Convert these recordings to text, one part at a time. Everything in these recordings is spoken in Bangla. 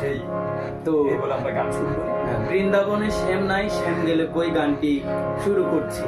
এটাই। তো বলে আমরা গান শুরু করি। হ্যাঁ, বৃন্দাবনে শ্যাম নাই শ্যাম গেলে কই গানটি শুরু করছি?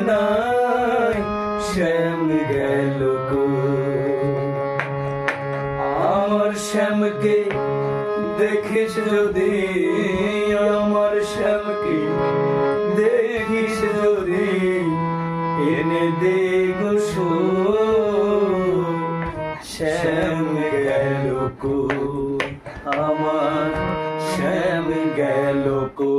নাই শ্যাম গেল আমার শ্যামকে দেখিস যদি, আমার শ্যামকে দেখিস যদি, এনে দে গো শ্যাম গেল আমার শ্যাম গেল কো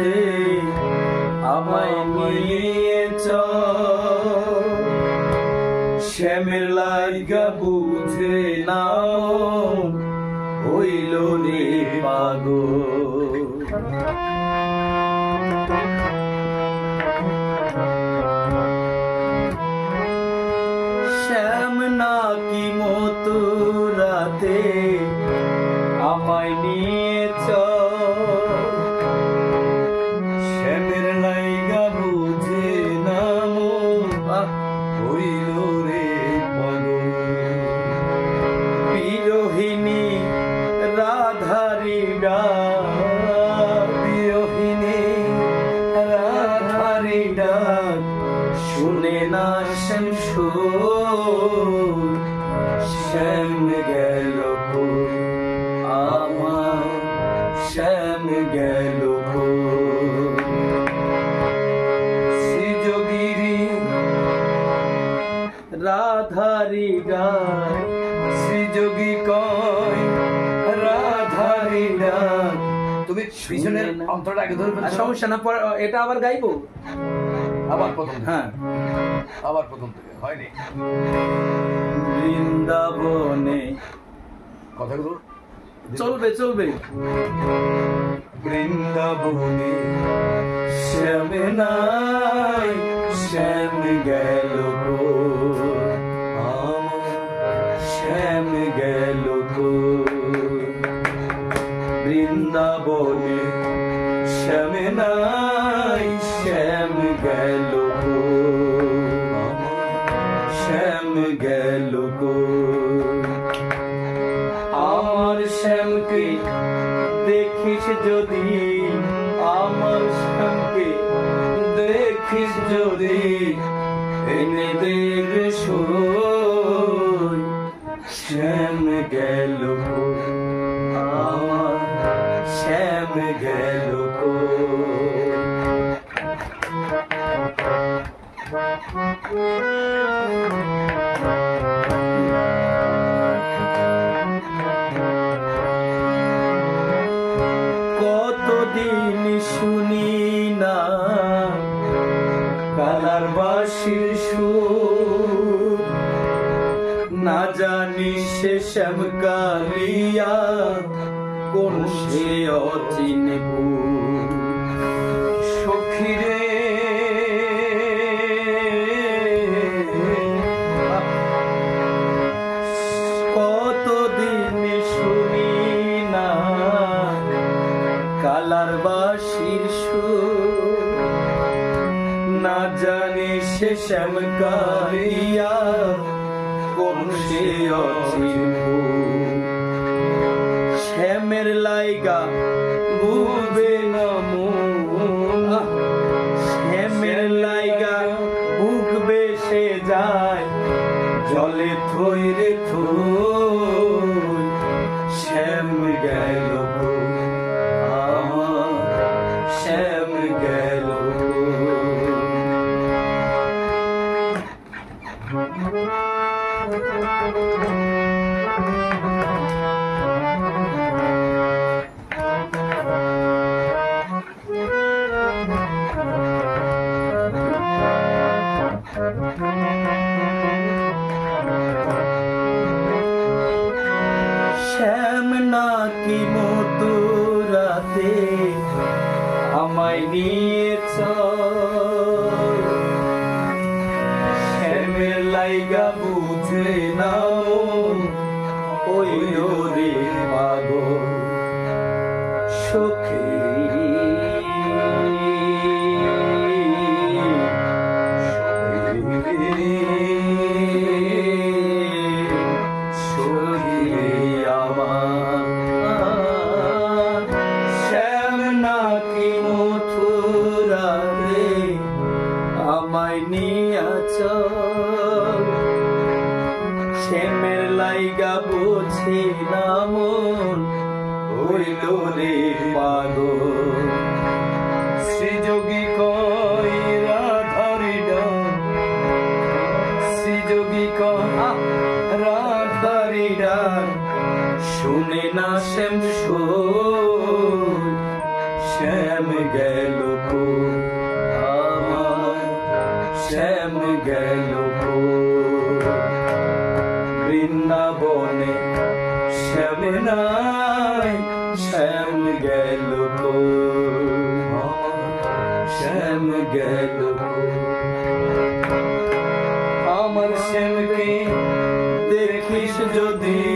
মথুরাতে আমায় মিলিয়ে শ্যামের লাইগা বুঝে নাও হইল রে পাগল। শ্রীযোগী কয় রাধারি ডাক তুমি পিছনের অন্তরটা আগে ধরে সমস্যা না এটা আবার গাইবো? আবার প্রথম হ্যাঁ। আবার প্রথম থেকে। হয়নি। বৃন্দাবনে। কথাগুলো? চলবে চলবে। বৃন্দাবনে শ্যাম নাই শ্যাম গেল দেখিস যদি আমার শ্যামকে দেখিস যদি এনে দের শ্যাম গেল আমার, শ্যাম গেল গো। কতদিন শুনি না। কালার বাসির সুর। না জানি সে কোন সে অচিন সখী না জানি সে শ্যামকারিয়া কোন সে শ্যামের লাইগা বুঝবে না মন শ্যামের লাইগা বুকবে সে যায় জলে থই রে থই। শ্যাম গেল ওই রে পাগল সখী। শ্যামের লাইগা বুঝি না মন হইল রে পাগল। শ্রীযোগী কই রাধারি শ্রীযোগী কহা রাধারি শুনে না শ্যাম সুর শ্যাম গেল শ্যাম গেল বৃন্দাবনে শ্যাম নাই শ্যাম গেল শ্যাম গেল আমার শ্যামকে দেখিস যদি